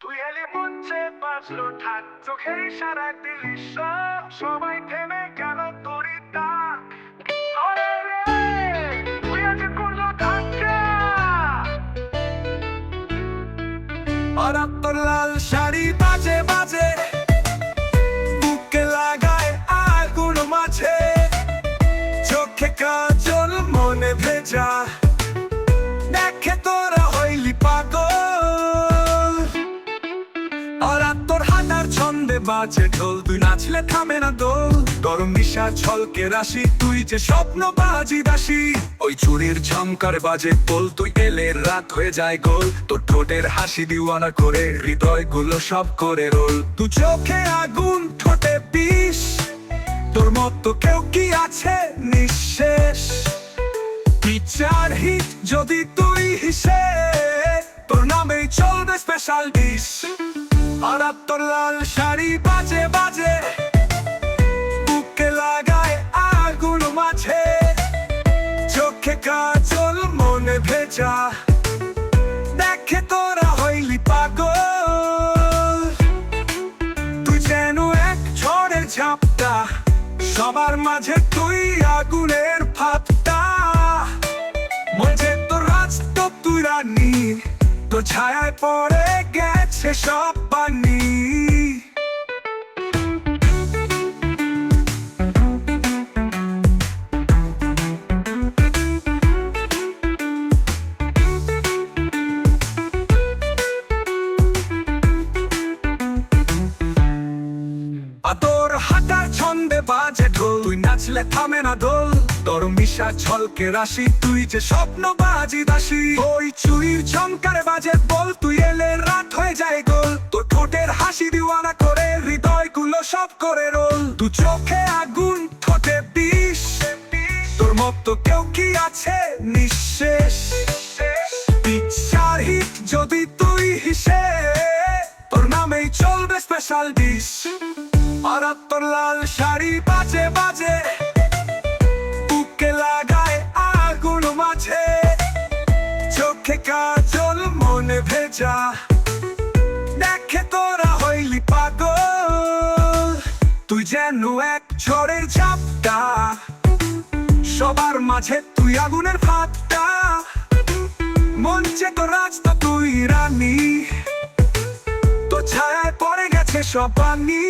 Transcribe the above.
তুই এলি মঞ্চে বাজলো ঠাক চোখে ইশারা দিলি সব। সবাই থেমে গেল তোরই ডাক লাল শাড়ি বাজে বাজে, বুকে লাগায় আগুন মাঝে। চোখে কাজল, মনে ভেজা। বাজে ঢোল, তুই নাচলে থামে না দোল। গরম নিশা ছলকে রাশি, তুই যে স্বপ্ন বাজি দাসি। ওই চুরির ঝমকার বাজে বল, তুই এলে রাত হয়ে যায় গোল। তোর ঠোঁটের হাসি দিওয়ানা করে হৃদয়গুলো সব করে রোল। তু চোখে আগুন, ঠোঁটে বিষ। তোর মতো কেউ কি আছে নিঃশেষ? বিচার হিট যদি তুই হিসে তোর নামেই চলবে স্পেশাল ডিশ লাল শাড়ি বাজে বাজে। লাগায় মাঝে। চোখে মনে ভেজা। দেখে তোরা হইলি তুই যেন এক ঝাপটা, সবার মাঝে তুই আগুনের ফাপটা তোর রাজ তো তুই রানী তো ছায়ায় পড়ে গেছে সব পানি। আদর হাঁটার ছন্দে বাজে ঢোল। তুই নাচলে থামে না দোল। তোর মিশা ছলকে রাশি। তুই যে স্বপ্ন বাজি দাসি। ওই চুরির ঝংকারে বাজে বল। তুই এলে হাসি দিওয়ানা করে হৃদয়গুলো সব করে রোল। দু চোখে আগুন, ঠোঁটে বিষ। তোর মতো কেউ কি আছে? নিঃশেষ। যদি তুই হিসে, তোর নামেই চলবে স্পেশাল ডিশ আর তোর লাল শাড়ি বাজে বাজে, বুকে লাগায় আগুন মাঝে। চোখে কাজল, মনে ভেজা। যেন এক ঝড়ের ঝাপটা সবার মাঝে তুই আগুনের ভাতটা মঞ্চে তো রাস্তা তুই রানী। তো ছায়ায় পড়ে গেছে সব পানি